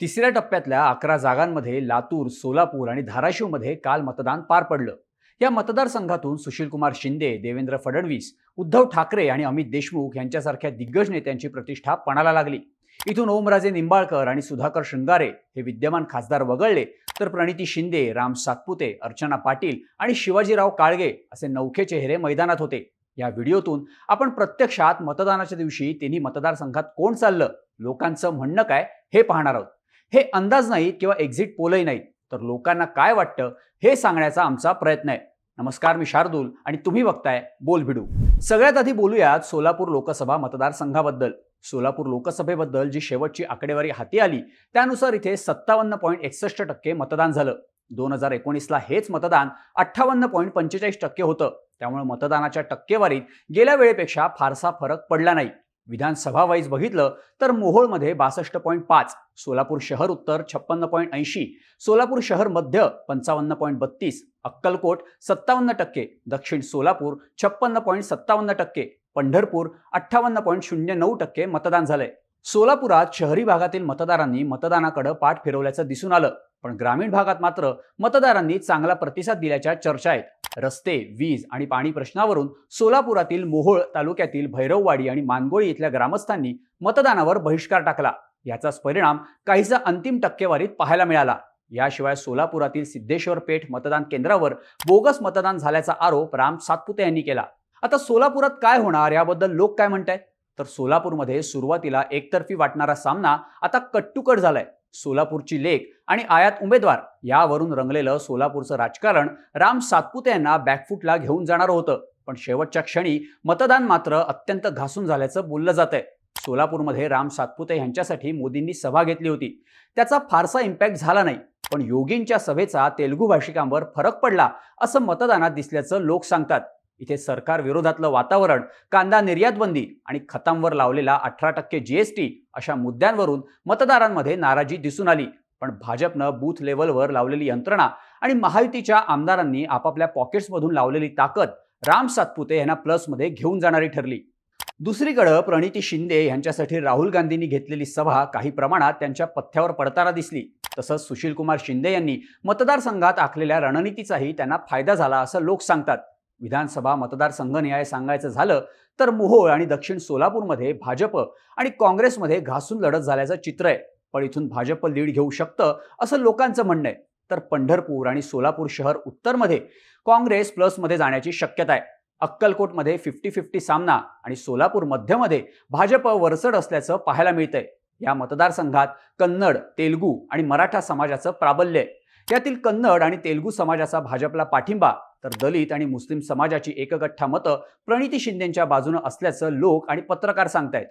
तिसऱ्या टप्प्यातल्या अकरा जागांमध्ये लातूर सोलापूर आणि धाराशिवमध्ये काल मतदान पार पडलं. या मतदारसंघातून सुशीलकुमार शिंदे देवेंद्र फडणवीस उद्धव ठाकरे आणि अमित देशमुख यांच्यासारख्या दिग्गज नेत्यांची प्रतिष्ठा पणाला लागली. इथून ओमराजे निंबाळकर आणि सुधाकर शृंगारे हे विद्यमान खासदार वगळले तर प्रणिती शिंदे राम सातपुते अर्चना पाटील आणि शिवाजीराव काळगे असे नौखे चेहरे मैदानात होते. या व्हिडिओतून आपण प्रत्यक्षात मतदानाच्या दिवशी तिन्ही मतदारसंघात कोण चाललं लोकांचं म्हणणं काय हे पाहणार आहोत. हे अंदाज नाहीत किंवा एक्झिट पोलही नाहीत. तर लोकांना काय वाटतं हे सांगण्याचा आमचा प्रयत्न आहे. नमस्कार मी शार्दूल आणि तुम्ही बघताय बोल भिडू. सगळ्यात आधी बोलूयात सोलापूर लोकसभा मतदारसंघाबद्दल. सोलापूर लोकसभेबद्दल जी शेवटची आकडेवारी हाती आली त्यानुसार इथे सत्तावन्न पॉईंट एकसष्ट टक्के मतदान झालं. दोन हजार एकोणीसला हेच मतदान अठ्ठावन्न पॉईंट पंचेचाळीस टक्के होतं. त्यामुळे मतदानाच्या टक्केवारीत गेल्या वेळेपेक्षा फारसा फरक पडला नाही. विधानसभा वाईज बघितलं तर मोहोळमध्ये बासष्ट पॉईंट पाच सोलापूर शहर उत्तर छप्पन्न पॉईंट ऐंशी सोलापूर शहर मध्य पंचावन्न पॉईंट बत्तीस अक्कलकोट सत्तावन्न टक्के दक्षिण सोलापूर छप्पन्न पॉईंट सत्तावन्न टक्के पंढरपूर अठ्ठावन्न पॉईंट शून्य नऊ टक्के मतदान झालंय. सोलापुरात शहरी भागातील मतदारांनी मतदानाकडे पाठ फिरवल्याचं दिसून आलं पण ग्रामीण भागात मात्र मतदारांनी चांगला प्रतिसाद दिल्याच्या चर्चा आहेत. रस्ते वीज आणि पाणी प्रश्नावरून सोलापुरातील मोहोळ तालुक्यातील भैरववाडी आणि मानगोळी इथल्या ग्रामस्थांनी मतदानावर बहिष्कार टाकला. याचाच परिणाम काहीसा अंतिम टक्केवारीत पाहायला मिळाला. याशिवाय सोलापुरातील सिद्धेश्वर पेठ मतदान केंद्रावर बोगस मतदान झाल्याचा आरोप राम सातपुते यांनी केला. आता सोलापुरात काय होणार याबद्दल लोक काय म्हणत तर सोलापूरमध्ये सुरुवातीला एकतर्फी वाटणारा सामना आता कट्टुकट झालाय. सोलापूरची लेख आणि आयात उमेदवार यावरून रंगलेलं सोलापूरचं राजकारण राम सातपुते यांना बॅकफूटला घेऊन जाणार होतं. पण शेवटच्या क्षणी मतदान मात्र अत्यंत घासून झाल्याचं बोललं जात आहे सोलापूरमध्ये राम सातपुते यांच्यासाठी मोदींनी सभा घेतली होती. त्याचा फारसा इम्पॅक्ट झाला नाही. पण योगींच्या सभेचा तेलुगू भाषिकांवर फरक पडला असं मतदानात दिसल्याचं लोक सांगतात. इथे सरकार विरोधातलं वातावरण कांदा निर्यात बंदी आणि खतांवर लावलेला अठरा टक्के जीएसटी अशा मुद्द्यांवरून मतदारांमध्ये नाराजी दिसून आली. पण भाजपनं बूथ लेवलवर लावलेली यंत्रणा आणि महायुतीच्या आमदारांनी आपापल्या पॉकेट्समधून लावलेली ताकद राम सातपुते यांना प्लसमध्ये घेऊन जाणारी ठरली. दुसरीकडं प्रणिती शिंदे यांच्यासाठी राहुल गांधींनी घेतलेली सभा काही प्रमाणात त्यांच्या पथ्यावर पडताना दिसली. तसंच सुशीलकुमार शिंदे यांनी मतदारसंघात आखलेल्या रणनीतीचाही त्यांना फायदा झाला असं लोक सांगतात. विधानसभा मतदारसंघनिहाय सांगायचं झालं तर मोहोळ आणि दक्षिण सोलापूरमध्ये भाजप आणि काँग्रेसमध्ये घासून लढत झाल्याचं चित्र आहे. पण इथून भाजप लीड घेऊ शकतं असं लोकांचं म्हणणं आहे. तर पंढरपूर आणि सोलापूर शहर उत्तरमध्ये काँग्रेस प्लसमध्ये जाण्याची शक्यता आहे. अक्कलकोटमध्ये फिफ्टी फिफ्टी सामना आणि सोलापूर मध्यमध्ये भाजप वरचढ असल्याचं पाहायला मिळतंय. या मतदारसंघात कन्नड तेलगू आणि मराठा समाजाचं प्राबल्य आहे. यातील कन्नड आणि तेलगू समाजाचा भाजपला पाठिंबा तर दलित आणि मुस्लिम समाजाची एकगठ्ठा मतं प्रणिती शिंदेच्या बाजूनं असल्याचं लोक आणि पत्रकार सांगतायत.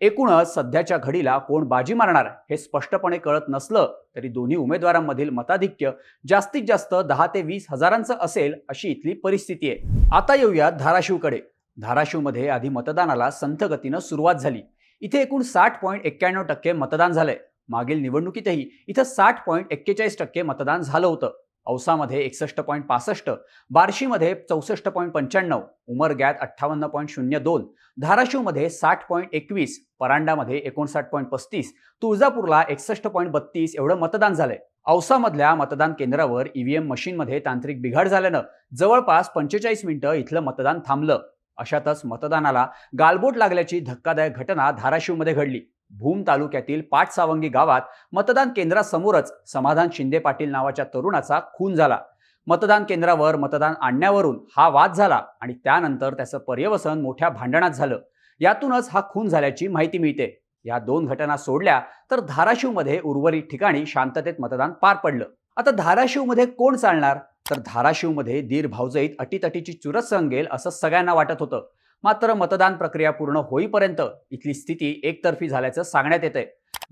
एकूणच सध्याच्या घडीला कोण बाजी मारणार हे स्पष्टपणे कळत नसलं तरी दोन्ही उमेदवारांमधील मताधिक्य जास्तीत जास्त दहा ते वीस हजारांचं असेल अशी इथली परिस्थिती आहे. आता येऊयात धाराशिवकडे. धाराशिवमध्ये आधी मतदानाला संथ गतीनं सुरुवात झाली. इथे एकूण साठ पॉईंट एक्क्याण्णव टक्के मतदान झालंय. मागील निवडणुकीतही इथं साठ पॉईंट एक्केचाळीस टक्के मतदान झालं होतं. औसामध्ये एकसष्ट पॉईंट पासष्ट बार्शीमध्ये चौसष्ट पॉईंट पंच्याण्णव उमरग्यात अठ्ठावन्न पॉईंट शून्य दोन धाराशिवमध्ये साठ पॉईंट एकवीस परांडामध्ये एकोणसाठ पॉईंट पस्तीस तुळजापूरला एकसष्ट पॉईंट बत्तीस एवढं मतदान झालंय. औसामधल्या मतदान केंद्रावर ईव्हीएम मशीनमध्ये तांत्रिक बिघाड झाल्यानं जवळपास पंचेचाळीस मिनिटं इथलं मतदान थांबलं. अशातच मतदानाला गालबोट लागल्याची धक्कादायक घटना धाराशिवमध्ये घडली. भूम तालुक्यातील पाटसावंगी गावात मतदान केंद्रासमोरच समाधान शिंदे पाटील नावाच्या तरुणाचा खून झाला. मतदान केंद्रावर मतदान आणण्यावरून हा वाद झाला आणि त्यानंतर त्याचं पर्यवसन मोठ्या भांडणात झालं. यातूनच हा खून झाल्याची माहिती मिळते. या दोन घटना सोडल्या तर धाराशिवमध्ये उर्वरित ठिकाणी शांततेत मतदान पार पडलं. आता धाराशिवमध्ये कोण चालणार? तर धाराशिवमध्ये दीर भाऊजईत अटीतटीची चुरस संगेल असं सगळ्यांना वाटत होतं. मात्र मतदान प्रक्रिया पूर्ण होईपर्यंत इथली स्थिती एकतर्फी झाल्याचं सांगण्यात येतंय.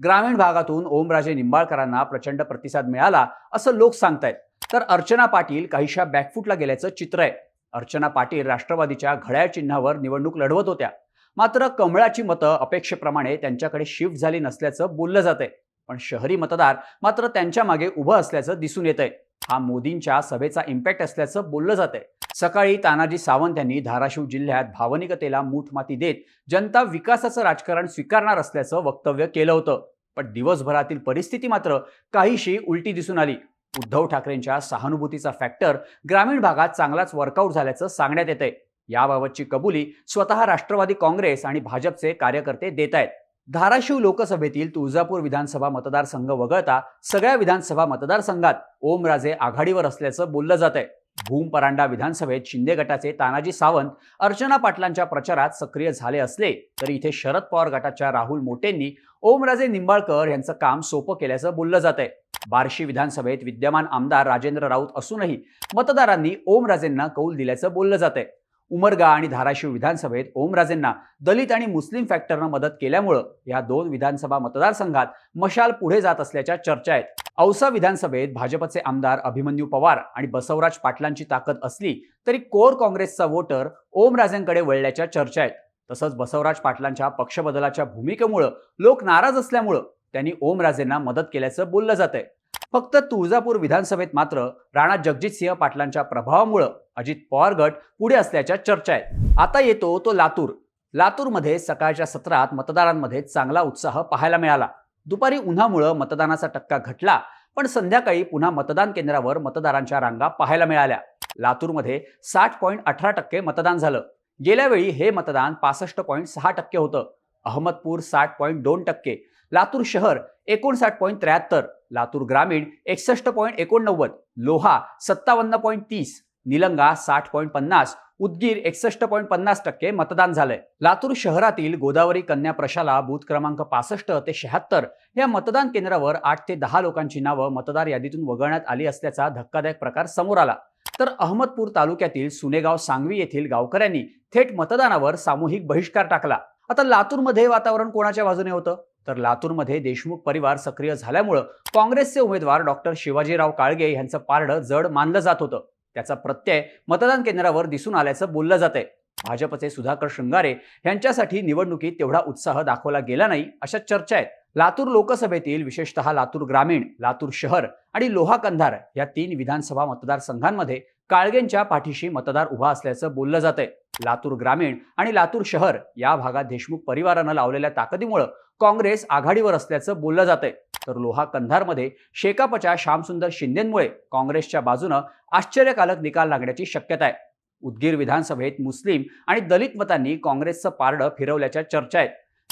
ग्रामीण भागातून ओमराजे निंबाळकरांना प्रचंड प्रतिसाद मिळाला असं लोक सांगतायत. तर अर्चना पाटील काहीशा बॅकफुटला गेल्याचं चित्र आहे. अर्चना पाटील राष्ट्रवादीच्या घड्याळ चिन्हावर निवडणूक लढवत होत्या. मात्र कमळाची मतं अपेक्षेप्रमाणे त्यांच्याकडे शिफ्ट झाली नसल्याचं बोललं जात आहे पण शहरी मतदार मात्र त्यांच्या मागे उभं असल्याचं दिसून येत आहे हा मोदींच्या सभेचा इम्पॅक्ट असल्याचं बोललं जात आहे सकाळी तानाजी सावंत यांनी धाराशिव जिल्ह्यात भावनिकतेला मूठ माती देत जनता विकासाचं राजकारण स्वीकारणार असल्याचं वक्तव्य केलं होतं. पण दिवसभरातील परिस्थिती मात्र काहीशी उलटी दिसून आली. उद्धव ठाकरेंच्या सहानुभूतीचा फॅक्टर ग्रामीण भागात चांगलाच वर्कआउट झाल्याचं सांगण्यात येतंय. याबाबतची कबुली स्वतः राष्ट्रवादी काँग्रेस आणि भाजपचे कार्यकर्ते देत आहेत. धाराशिव लोकसभेतील तुळजापूर विधानसभा मतदारसंघ वगळता सगळ्या विधानसभा मतदारसंघात ओमराजे आघाडीवर असल्याचं बोललं जात आहे भूम परांडा विधानसभेत शिंदे गटाचे तानाजी सावंत अर्चना पाटलांच्या प्रचारात सक्रिय झाले असले तरी इथे शरद पवार गटाच्या राहुल मोटेंनी ओमराजे निंबाळकर यांचं काम सोपं केल्याचं बोललं जात आहे बार्शी विधानसभेत विद्यमान आमदार राजेंद्र राऊत असूनही मतदारांनी ओमराजेंना कौल दिल्याचं बोललं जात आहे उमरगा आणि धाराशिव विधानसभेत ओमराजेंना दलित आणि मुस्लिम फॅक्टरनं मदत केल्यामुळं या दोन विधानसभा मतदारसंघात मशाल पुढे जात असल्याच्या चर्चा आहेत. औसा विधानसभेत भाजपचे आमदार अभिमन्यू पवार आणि बसवराज पाटलांची ताकद असली तरी कोर काँग्रेसचा वोटर ओमराजेंकडे वळल्याच्या चर्चा आहेत. तसंच बसवराज पाटलांच्या पक्षबदलाच्या भूमिकेमुळं लोक नाराज असल्यामुळं त्यांनी ओमराजेंना मदत केल्याचं बोललं जात आहे फक्त तुळजापूर विधानसभेत मात्र राणा जगजितसिंह पाटलांच्या प्रभावामुळं अजित पवार गट पुढे असल्याच्या चर्चा आहेत. आता येतो तो लातूर. लातूरमध्ये सकाळच्या सत्रात मतदारांमध्ये चांगला उत्साह पाहायला मिळाला. दुपारी उन्हामुळं मतदानाचा टक्का घटला पण संध्याकाळी पुन्हा मतदान केंद्रावर मतदारांच्या रांगा पाहायला मिळाल्या. लातूरमध्ये साठ पॉईंट अठरा टक्के मतदान झालं. गेल्यावेळी हे मतदान पासष्ट पॉईंट सहा टक्के होतं. अहमदपूर साठ पॉईंट दोन टक्के. लातूर शहर एकोणसाठ पॉईंट त्र्याहत्तर. लातूर ग्रामीण एकसष्ट पॉईंट एकोणनव्वद. लोहा सत्तावन्न पॉईंट तीस. निलंगा साठ पॉईंट पन्नास उदगीर एकसष्ट पॉईंट पन्नास टक्के मतदान झालंय. लातूर शहरातील गोदावरी कन्या प्रशाला बूथ क्रमांक पासष्ट ते शहात्तर या मतदान केंद्रावर आठ ते दहा लोकांची नावं मतदार यादीतून वगळण्यात आली असल्याचा धक्कादायक प्रकार समोर आला. तर अहमदपूर तालुक्यातील सुनेगाव सांगवी येथील गावकऱ्यांनी थेट मतदानावर सामूहिक बहिष्कार टाकला. आता लातूरमध्ये वातावरण कोणाच्या बाजूने होतं? तर लातूरमध्ये देशमुख परिवार सक्रिय झाल्यामुळं काँग्रेसचे उमेदवार डॉक्टर शिवाजीराव काळगे यांचं पारडं जड मानलं जात होतं. त्याचा प्रत्यय मतदान केंद्रावर दिसून आल्याचं बोललं जात आहे भाजपचे सुधाकर शृंगारे यांच्यासाठी निवडणुकीत तेवढा उत्साह दाखवला गेला नाही अशा चर्चा आहेत. लातूर लोकसभेतील विशेषतः लातूर ग्रामीण लातूर शहर आणि लोहा कंधार या तीन विधानसभा मतदारसंघांमध्ये काळगेंच्या पाठीशी मतदार उभा असल्याचं बोललं जातंय. लातूर ग्रामीण आणि लातूर शहर या भागात देशमुख परिवारानं लावलेल्या ताकदीमुळं काँग्रेस आघाडीवर असल्याचं बोललं जातंय. तर लोहा कंधारमध्ये शेकापच्या श्यामसुंदर शिंदेमुळे काँग्रेसच्या बाजूनं आश्चर्यकारक निकाल लागण्याची शक्यता आहे. उदगीर विधानसभेत मुस्लिम आणि दलित मतांनी काँग्रेसचं पारडं फिरवल्याच्या चर्चा आहेत.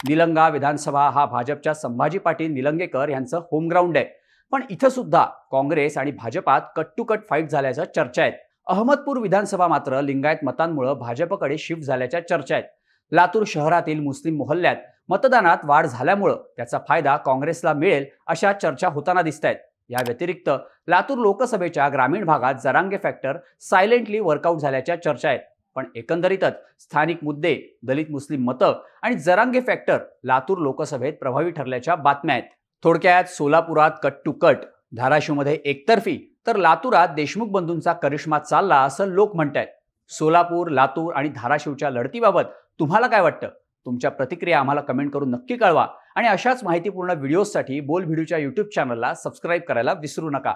निलंगा विधानसभा हा भाजपच्या संभाजी पाटील निलंगेकर यांचं होमग्राऊंड आहे. पण इथं सुद्धा काँग्रेस आणि भाजपात कट टू कट फाईट झाल्याच्या चर्चा आहेत. अहमदपूर विधानसभा मात्र लिंगायत मतांमुळे भाजपकडे शिफ्ट झाल्याच्या चर्चा आहेत. लातूर शहरातील मुस्लिम मोहल्ल्यात मतदानात वाढ झाल्यामुळं त्याचा फायदा काँग्रेसला मिळेल अशा चर्चा होताना दिसत आहेत या व्यतिरिक्त लातूर लोकसभेच्या ग्रामीण भागात जरांगे फॅक्टर सायलेंटली वर्कआउट झाल्याच्या चर्चा आहेत. पण एकंदरीतच स्थानिक मुद्दे दलित मुस्लिम मतं आणि जरांगे फॅक्टर लातूर लोकसभेत प्रभावी ठरल्याच्या बातम्या आहेत. थोडक्यात सोलापुरात कट टू कट धाराशिवमध्ये एकतर्फी तर लातूरात देशमुख बंधूंचा करिश्मा चालला असं लोक म्हणत आहेत सोलापूर लातूर आणि धाराशिवच्या लढतीबाबत तुम्हाला काय वाटतं? तुमच्या प्रतिक्रिया आम्हाला कमेंट करून नक्की कळवा. आणि अशाच माहितीपूर्ण व्हिडिओजसाठी बोल व्हिडिओच्या यूट्यूब चॅनलला सबस्क्राईब करायला विसरू नका.